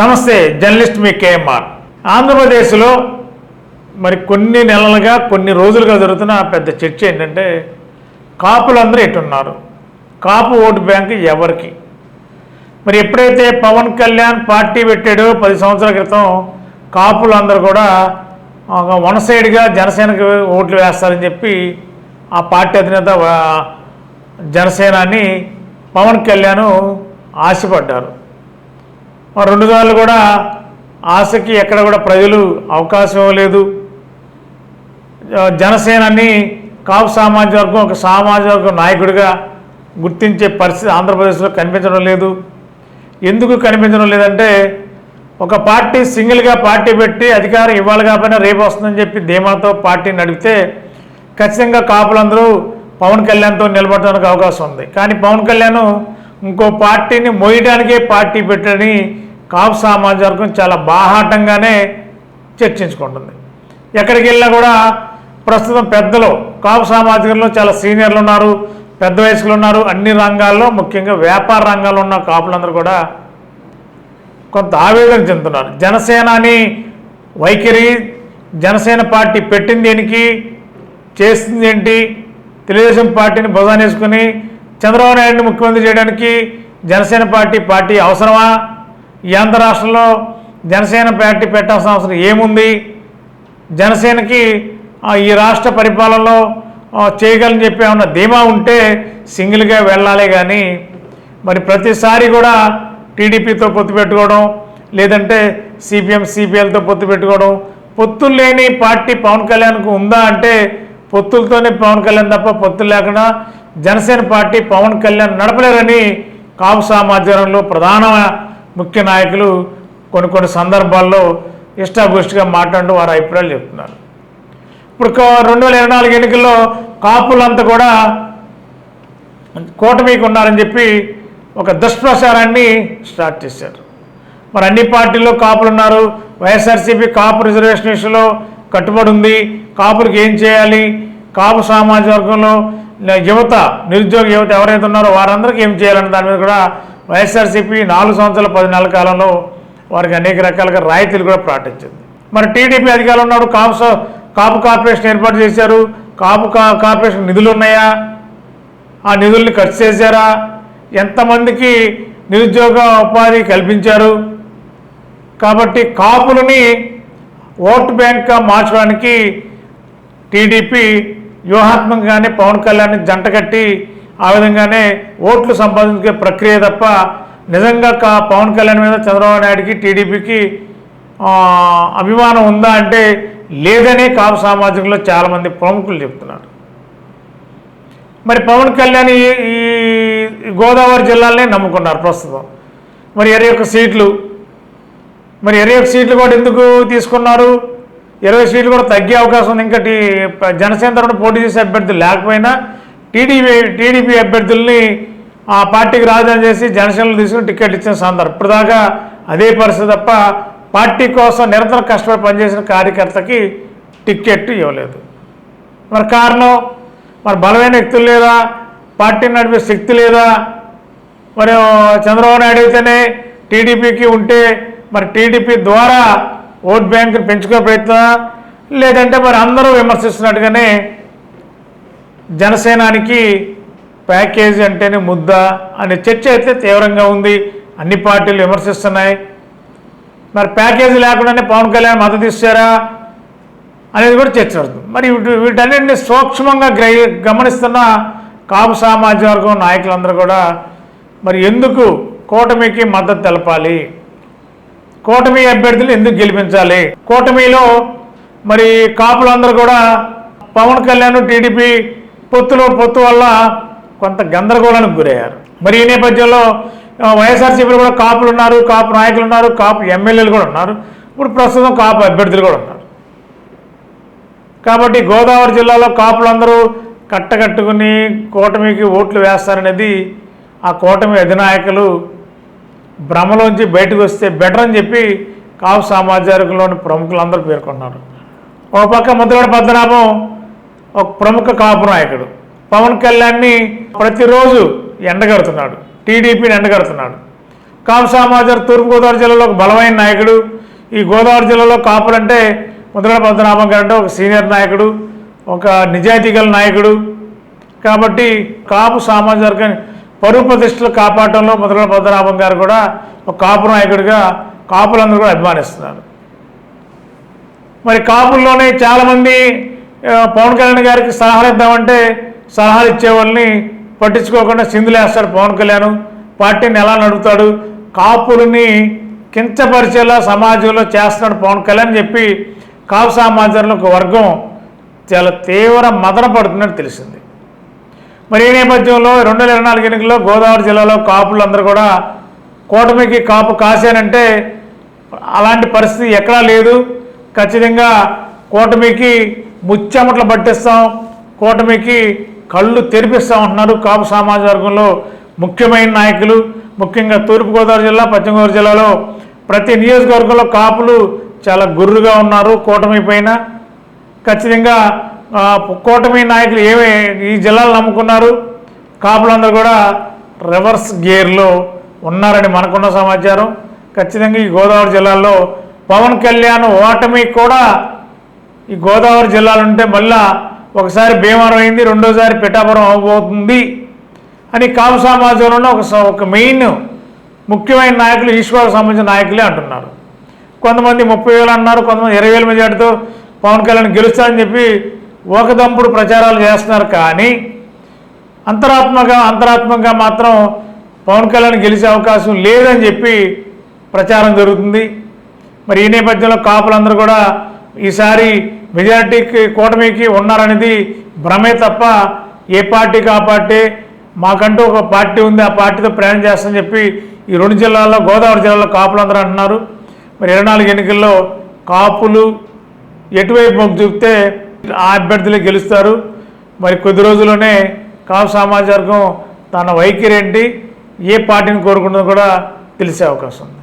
నమస్తే జర్నలిస్ట్ మీ కేఎంఆర్. ఆంధ్రప్రదేశ్లో మరి కొన్ని నెలలుగా కొన్ని రోజులుగా జరుగుతున్న పెద్ద చర్చ ఏంటంటే కాపులందరూ ఎటున్నారు? కాపు ఓటు బ్యాంక్ ఎవరికి? మరి ఎప్పుడైతే పవన్ కళ్యాణ్ పార్టీ పెట్టాడో పది సంవత్సరాల క్రితం కాపులందరూ కూడా ఒక వన్ సైడ్గా జనసేనకి ఓట్లు వేస్తారని చెప్పి ఆ పార్టీ అధినేత జనసేనాని పవన్ కళ్యాణ్ ఆశపడ్డారు. రెండు సార్లు కూడా ఆశకి ఎక్కడ కూడా ప్రజలు అవకాశం ఇవ్వలేదు. జనసేనని కాపు సామాజిక వర్గం ఒక సామాజిక వర్గం నాయకుడిగా గుర్తించే పరిస్థితి ఆంధ్రప్రదేశ్లో కనిపించడం లేదు. ఎందుకు కనిపించడం లేదంటే ఒక పార్టీ సింగిల్గా పార్టీ పెట్టి అధికారం ఇవ్వాలి కాకపోయినా రేపు వస్తుందని చెప్పి ధీమాతో పార్టీ నడిపితే ఖచ్చితంగా కాపులందరూ పవన్ కళ్యాణ్తో నిలబడడానికి అవకాశం ఉంది. కానీ పవన్ కళ్యాణ్ ఇంకో పార్టీని మోయడానికే పార్టీ పెట్టని కాపు సామాజిక వర్గం చాలా బాహాటంగానే చర్చించుకుంటుంది. ఎక్కడికి వెళ్ళినా కూడా ప్రస్తుతం పెద్దలు కాపు సామాజికంలో చాలా సీనియర్లు ఉన్నారు పెద్ద వయసులు ఉన్నారు. అన్ని రంగాల్లో ముఖ్యంగా వ్యాపార రంగాల్లో ఉన్న కాపులందరూ కూడా కొంత ఆవేదన చెందుతున్నారు. జనసేనాని వైఖరి జనసేన పార్టీ పెట్టింది దేనికి చేస్తుంది ఏంటి తెలుగుదేశం పార్టీని భుజానేసుకుని చంద్రబాబు నాయుడిని ముఖ్యమంత్రి చేయడానికి జనసేన పార్టీ పార్టీ అవసరమా? ఈ ఆంధ్ర రాష్ట్రంలో జనసేన పార్టీ పెట్టాల్సిన అవసరం ఏముంది? జనసేనకి ఈ రాష్ట్ర పరిపాలనలో చేయగలని చెప్పి ఏమన్నా ధీమా ఉంటే సింగిల్గా వెళ్ళాలి కానీ మరి ప్రతిసారి కూడా టీడీపీతో పొత్తు పెట్టుకోవడం లేదంటే సిపిఎం సిపిఎల్తో పొత్తు పెట్టుకోవడం పొత్తులు లేని పార్టీ పవన్ కళ్యాణ్కు ఉందా అంటే పొత్తులతోనే పవన్ కళ్యాణ్ తప్ప పొత్తులు లేకుండా జనసేన పార్టీ పవన్ కళ్యాణ్ నడపలేరని కాపు సామాజ్యంలో ప్రధాన ముఖ్య నాయకులు కొన్ని కొన్ని సందర్భాల్లో ఇష్టాగోష్ఠిగా మాట్లాడుతూ వారి అభిప్రాయాలు చెప్తున్నారు. ఇప్పుడు రెండు వేల ఇరవై నాలుగు ఎన్నికల్లో కాపులంతా కూడా కూటమికి ఉన్నారని చెప్పి ఒక దుష్ప్రచారాన్ని స్టార్ట్ చేశారు. మరి అన్ని పార్టీల్లో కాపులు ఉన్నారు. వైఎస్ఆర్సీపీ కాపు రిజర్వేషన్ విషయంలో కట్టుబడి ఉంది. కాపులకు ఏం చేయాలి? కాపు సామాజిక వర్గంలో యువత నిరుద్యోగ యువత ఎవరైతే ఉన్నారో వారందరికీ ఏం చేయాలని దాని మీద కూడా వైఎస్ఆర్సీపీ నాలుగు సంవత్సరాల పది నెలల కాలంలో వారికి అనేక రకాలుగా రాయితీలు కూడా ప్రకటించింది మరి టీడీపీ అధికారులు ఉన్నాడు కాపు కాపు కార్పొరేషన్ ఏర్పాటు చేశారు. కాపు కా- కార్పొరేషన్ నిధులు ఉన్నాయా? ఆ నిధుల్ని ఖర్చు చేశారా? ఎంతమందికి నిరుద్యోగ ఉపాధి కల్పించారు? కాబట్టి కాపులని ఓటు బ్యాంక్గా మార్చడానికి టీడీపీ వ్యూహాత్మకంగానే పవన్ కళ్యాణ్ జంట కట్టి ఆ విధంగానే ఓట్లు సంపాదించే ప్రక్రియ తప్ప నిజంగా కా పవన్ కళ్యాణ్ మీద చంద్రబాబు నాయుడికి టీడీపీకి అభిమానం ఉందా అంటే లేదనే కాపు సామాజికంలో చాలామంది ప్రముఖులు చెప్తున్నారు. మరి పవన్ కళ్యాణ్ ఈ ఈ గోదావరి జిల్లాలనే నమ్ముకున్నారు ప్రస్తుతం. మరి ఇరవై ఒక్క సీట్లు మరి ఇరవై ఒక్క సీట్లు కూడా ఎందుకు తీసుకున్నారు? ఇరవై సీట్లు కూడా తగ్గే అవకాశం ఉంది. ఇంకా జనసేన తరఫున పోటీ చేసే అభ్యర్థులు లేకపోయినా టీడీపీ టీడీపీ అభ్యర్థుల్ని ఆ పార్టీకి రాజధాని చేసి జనసేనలు తీసుకుని టికెట్ ఇచ్చిన సందర్భం. ఇప్పటిదాకా అదే పరిస్థితి తప్ప పార్టీ కోసం నిరంతరం కష్టపడి పనిచేసిన కార్యకర్తకి టికెట్ ఇవ్వలేదు. మరి కారణం? మరి బలమైన వ్యక్తులు లేదా? పార్టీని నడిపే శక్తి లేదా? మరి చంద్రబాబు నాయుడు అయితేనే టీడీపీకి ఉంటే మరి టీడీపీ ద్వారా ఓట్ బ్యాంకుని పెంచుకునే ప్రయత్నం లేదంటే మరి అందరూ విమర్శిస్తున్నట్టుగానే జనసేనానికి ప్యాకేజీ అంటేనే ముద్ద అనే చర్చ అయితే తీవ్రంగా ఉంది. అన్ని పార్టీలు విమర్శిస్తున్నాయి. మరి ప్యాకేజీ లేకుండానే పవన్ కళ్యాణ్ మద్దతు ఇస్తారా అనేది కూడా చర్చ జరుగుతుంది. మరి వీటి- సూక్ష్మంగా గ్రహి గమనిస్తున్న కాపు సామాజిక వర్గం నాయకులందరూ కూడా మరి ఎందుకు కూటమికి మద్దతు తెలపాలి? కూటమి అభ్యర్థులు ఎందుకు గెలిపించాలి? కూటమిలో మరి కాపులందరూ కూడా పవన్ కళ్యాణ్ టీడీపీ పొత్తులో పొత్తు వల్ల కొంత గందరగోళానికి గురయ్యారు. మరి ఈ నేపథ్యంలో వైఎస్ఆర్సీపీలో కూడా కాపులు ఉన్నారు కాపు నాయకులు ఉన్నారు కాపు ఎమ్మెల్యేలు కూడా ఉన్నారు. ఇప్పుడు ప్రస్తుతం కాపు అభ్యర్థులు కూడా ఉన్నారు. కాబట్టి గోదావరి జిల్లాలో కాపులందరూ కట్టకట్టుకుని కూటమికి ఓట్లు వేస్తారనేది ఆ కూటమి అధినాయకులు భ్రమలోంచి బయటకు వస్తే బెటర్ అని చెప్పి కాపు సామాజికంలోని ప్రముఖులందరూ పేర్కొన్నారు. ఒక పక్క ముద్రగడ పద్మనాభం ఒక ప్రముఖ కాపు నాయకుడు. పవన్ కళ్యాణ్ని ప్రతిరోజు ఎండగడుతున్నాడు. టీడీపీని ఎండగడుతున్నాడు. కాపు సమాజం తూర్పుగోదావరి జిల్లాలో ఒక బలమైన నాయకుడు. ఈ గోదావరి జిల్లాలో కాపులంటే ముద్రల పద్మనాభం గారు అంటే ఒక సీనియర్ నాయకుడు ఒక నిజాయితీ గల నాయకుడు. కాబట్టి కాపు సామాజిక వర్గాన్ని పరువు ప్రతిష్టలు కాపాడటంలో ముద్రల పద్మనాభం గారు కూడా ఒక కాపు నాయకుడిగా కాపులందరూ కూడా అభిమానిస్తున్నారు. మరి కాపుల్లోనే చాలామంది పవన్ కళ్యాణ్ గారికి సలహాలు ఇద్దామంటే సలహాలు ఇచ్చేవాళ్ళని పట్టించుకోకుండా సింధులేస్తాడు పవన్ కళ్యాణ్. పార్టీని ఎలా నడుపుతాడు? కాపులని కించపరిచేలా సమాజంలో చేస్తున్నాడు పవన్ కళ్యాణ్ చెప్పి కాపు సమాజంలో ఒక వర్గం చాలా తీవ్ర మదన పడుతున్నట్టు తెలిసింది. మరి ఈ నేపథ్యంలో రెండు వేల ఇరవై నాలుగు ఎన్నికల్లో గోదావరి జిల్లాలో కాపులందరూ కూడా కూటమికి కాపు కాశానంటే అలాంటి పరిస్థితి ఎక్కడా లేదు. ఖచ్చితంగా కూటమికి ముచ్చెమట్లు పట్టిస్తాం. కూటమికి కళ్ళు తెరిపిస్తాం అంటున్నారు కాపు సామాజ వర్గంలో ముఖ్యమైన నాయకులు. ముఖ్యంగా తూర్పుగోదావరి జిల్లా పశ్చిమగోదావరి జిల్లాలో ప్రతి నియోజకవర్గంలో కాపులు చాలా గుర్రుగా ఉన్నారు కూటమి పైన. ఖచ్చితంగా కూటమి నాయకులు ఏమే ఈ జిల్లాలు నమ్ముకున్నారు? కాపులందరూ కూడా రివర్స్ గేర్లో ఉన్నారని మనకున్న సమాచారం. ఖచ్చితంగా ఈ గోదావరి జిల్లాలో పవన్ కళ్యాణ్ ఓటమి కూడా ఈ గోదావరి జిల్లాలో ఉంటే మళ్ళా ఒకసారి భీమవరం అయింది రెండోసారి పిఠాపురం అవబోతుంది అని కాపు సమాజంలో ఒక ఒక మెయిన్ ముఖ్యమైన నాయకులు ఈశ్వరకు సంబంధించిన నాయకులే అంటున్నారు. కొంతమంది ముప్పై వేలు అన్నారు కొంతమంది ఇరవై వేల మెజార్టీతో పవన్ కళ్యాణ్ గెలుస్తారని చెప్పి ఒకదంపుడు ప్రచారాలు చేస్తున్నారు కానీ అంతరాత్మగా అంతరాత్మకంగా మాత్రం పవన్ కళ్యాణ్ గెలిచే అవకాశం లేదని చెప్పి ప్రచారం జరుగుతుంది. మరి ఈ నేపథ్యంలో కాపులందరూ కూడా ఈసారి మెజారిటీకి కూటమికి ఉన్నారనేది భ్రమే తప్ప ఏ పార్టీకి ఆ పార్టీ మాకంటూ ఒక పార్టీ ఉంది ఆ పార్టీతో ప్రయాణం చేస్తామని చెప్పి ఈ రెండు జిల్లాల్లో గోదావరి జిల్లాలో కాపులందరూ అంటున్నారు. మరి ఇరవై నాలుగు ఎన్నికల్లో కాపులు ఎటువైపు మొగ్గు చూపితే ఆ అభ్యర్థులే గెలుస్తారు. మరి కొద్ది రోజుల్లోనే కాపు సామాజిక వర్గం తన వైఖరి ఏంటి ఏ పార్టీని కోరుకుంటుందో కూడా తెలిసే అవకాశం ఉంది.